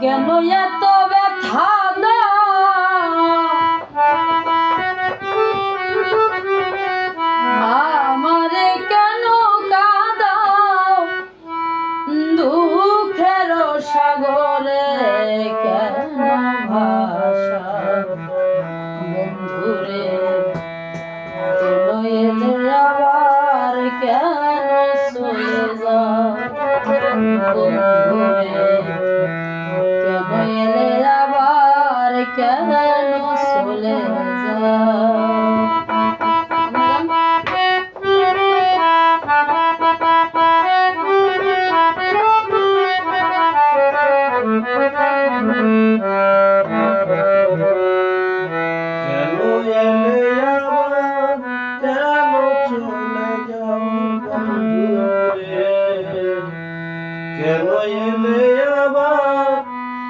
কেন এত ব্যথা আমারে কেন কাদাও? দুঃখের সাগরে কেন ভাষা বন্ধুরে আবার কেন চলে যা বন্ধুরে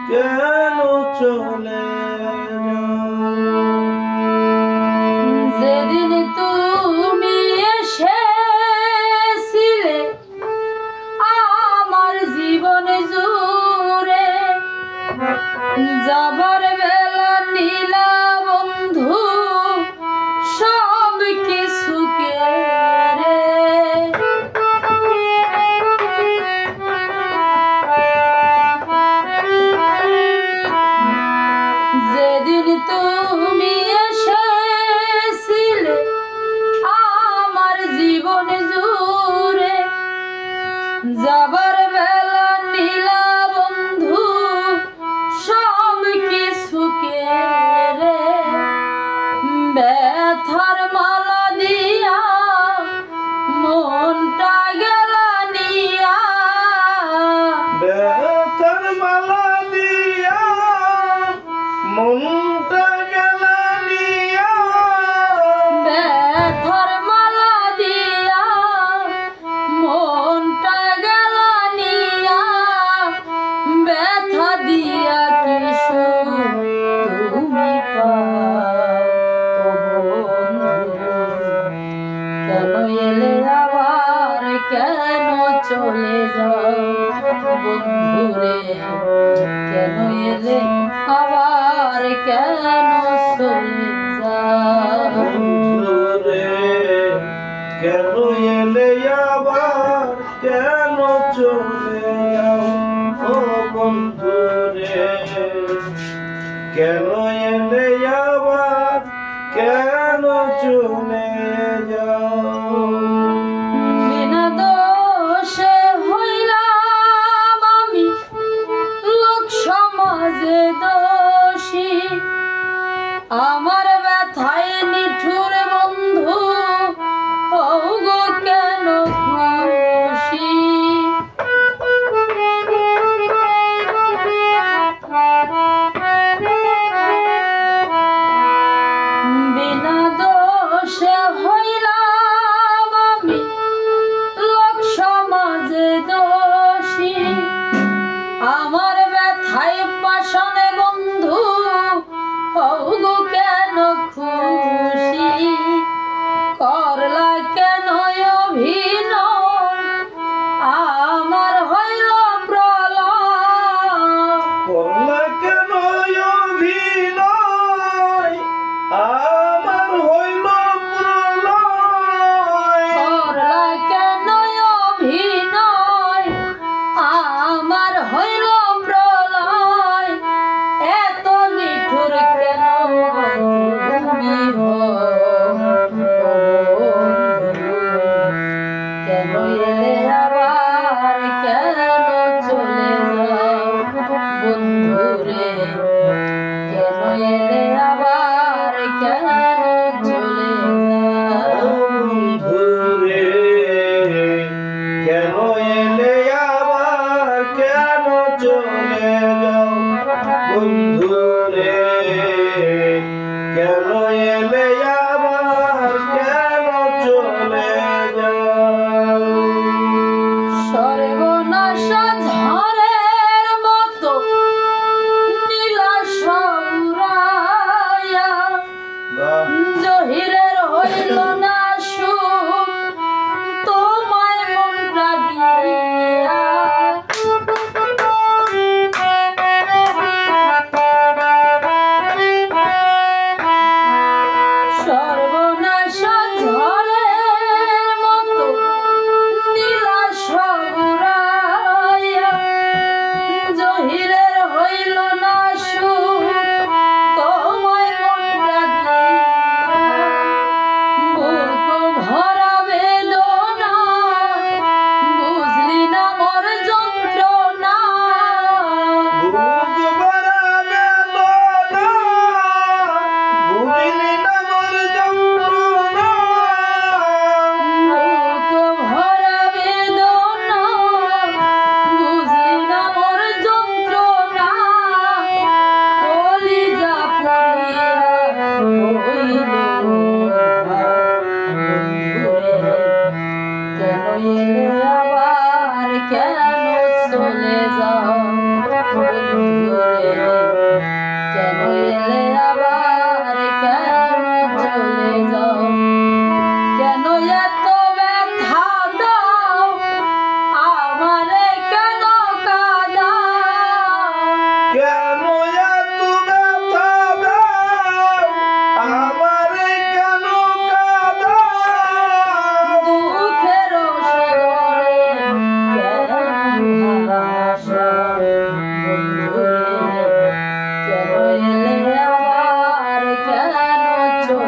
কেন চলে চলে যাও বন্ধুরে কেন এলে আবার কেন চলে যাও কেন এলে আবার কেন চলে যাও ও বন্ধুরে কেন এলে আবার, কেন চলে যাও? সমাজে দোষী আমার গেলে আবার কেন চলে যাও? বন্ধুরে, কেন এলে আবার কেন চলে যাও? বন্ধুরে, কেন এলে আবার কেন এলে আবার কেন চলে যাও? চলে যাও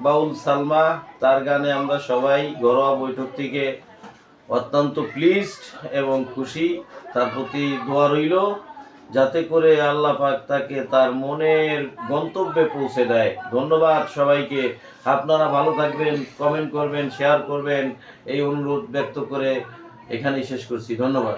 বাউল সালমা, তার গানে আমরা সবাই ঘরোয়া বৈঠক থেকে অত্যন্ত প্লিজড এবং খুশি। তার প্রতি দোয়া রইল, যাতে করে আল্লাহ পাক তাকে তার মনের গন্তব্যে পৌঁছে দেয়। ধন্যবাদ সবাইকে। আপনারা ভালো থাকবেন কমেন্ট করবেন শেয়ার করবেন। এই অনুরোধ ব্যক্ত করে এখানেই শেষ করছি। ধন্যবাদ।